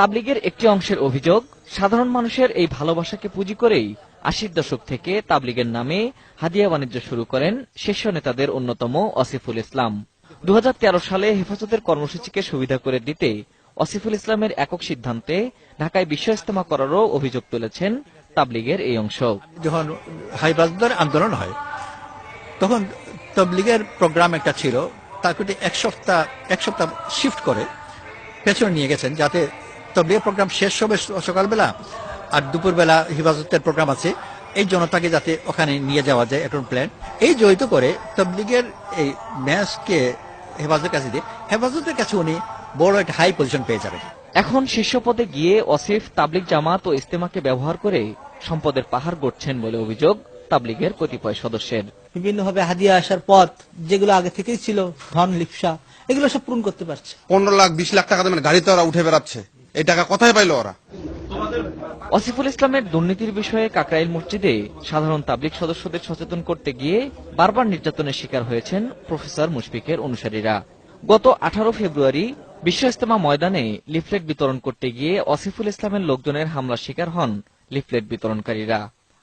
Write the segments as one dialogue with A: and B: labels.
A: তাবলিগের একটি অংশের অভিযোগ, সাধারণ মানুষের এই ভালোবাসাকে পুঁজি করেই আশির দশক থেকে তাবলিগের নামে হাদিয়া বাণিজ্য শুরু করেন শীর্ষ নেতাদের অন্যতম অসিফুল ইসলাম। দু হাজার তেরো সালে হেফাজতের কর্মসূচিকে সুবিধা করে দিতে অসিফুল ইসলামের একক সিদ্ধান্তে ঢাকায় বিশ্ব ইস্তেমা করারও অভিযোগ তুলেছেন তাবলিগের এই অংশ।
B: যখন হাইবাজদার আন্দোলন হয়, তখন তাবলিগের প্রোগ্রাম একটা ছিল তাকে এক সপ্তাহ এক সপ্তাহ শিফট করে। পেছনে নিয়ে গেছেন, যাতে তবলিগের প্রোগ্রাম শেষ হবে সকালবেলা আর দুপুরবেলা হিফাজতের প্রোগ্রাম আছে, এই জনতাকে যাতে ওখানে নিয়ে যাওয়া যায় এখন প্ল্যান এই জড়িত করে তবলিগের এই ম্যাচকে হেফাজতের কাছে দিয়ে, হেফাজতের কাছে উনি বড় একটা হাই পজিশন পেয়ে যাবেন।
A: এখন শীর্ষ পদে গিয়ে অসিফ তাবলিগ জামাত ও ইস্তেমাকে ব্যবহার করে সম্পদের পাহাড় গড়ছেন বলে অভিযোগ। তাবলিগের কতিপয় সদস্যের।
C: বিভিন্নভাবে হাদিয়া আসার পথ যেগুলো আগে থেকেই ছিল ধন লিপসা এগুলো সব পূরণ করতে পারছে।
D: পনেরো লাখ বিশ লাখ টাকা দামের গাড়িতে ওরা উঠে বেড়াচ্ছে। এই টাকা কোথায় পাইলো ওরা?
A: অসিফুল ইসলামের দুর্নীতির বিষয়ে কাকরাইল মসজিদে সাধারণ তাবলিগ সদস্যদের সচেতন করতে গিয়ে বারবার নির্যাতনের শিকার হয়েছেন প্রফেসর মুশফিকের অনুসারীরা। গত আঠারো ফেব্রুয়ারি বিশ্ব ইস্তেমা ময়দানে লিফলেট বিতরণ করতে গিয়ে অসিফুল ইসলামের লোকজনের হামলার শিকার হন লিফলেট বিতরণকারীরা।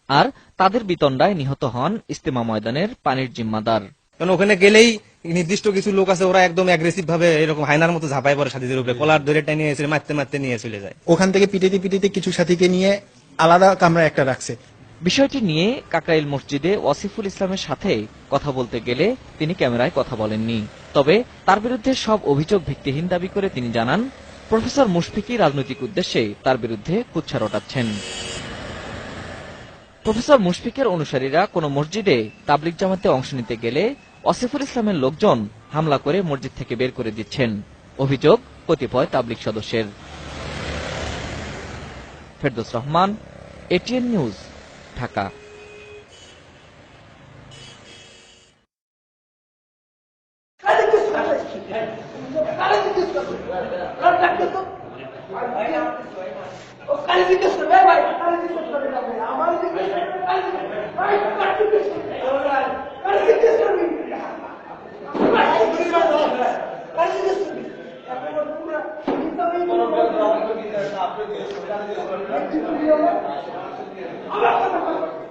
A: আর তাদের বিতণ্ডায় নিহত হন ইস্তেমা ময়দানের পানির জিম্মাদার।
E: কারণ ওখানে গেলেই নির্দিষ্ট কিছু লোক আছে ওরা একদম অ্যাগ্রেসিভ ভাবে এরকম হাইনার মতো ঝাঁপাই পড়ে সাথীদের উপরে। কলার ধরে টাইনে এসে মারতে মারতে নিয়ে চলে যায়।
F: ওখান থেকে পিটিতে পিটিতে কিছু সাথীকে নিয়ে
B: আলাদা
F: কামরা একটা রাখছে।
A: বিষয়টি নিয়ে কাকরাইল মসজিদে ওয়াসিফুল ইসলামের সাথে কথা বলতে গেলে তিনি ক্যামেরায় কথা বলেননি। তবে তার বিরুদ্ধে সব অভিযোগ ভিত্তিহীন দাবি করে তিনি জানান প্রফেসর মুশফিকি রাজনৈতিক উদ্দেশ্যে তার বিরুদ্ধে কুচ্ছা রটাচ্ছেন। প্রফেসর মুশফিকের অনুসারীরা কোনো মসজিদে তাবলিক জামাতে অংশ নিতে গেলে অসিফুল ইসলামের লোকজন হামলা করে মসজিদ থেকে বের করে দিচ্ছেন। অভিযোগ কতিপয় তাবলিক সদস্যের। Ferdous Rahman, ATN news, Dhaka.
G: कल भी तो सुबह भाई कल भी तो सुबह हमारी भी कल भी भाई कल भी तो सुबह कल भी तो सुबह कल भी तो सुबह कल भी तो सुबह अपने को पूरा कितना भी बोलो आपने दिया सरकार दिया हमारा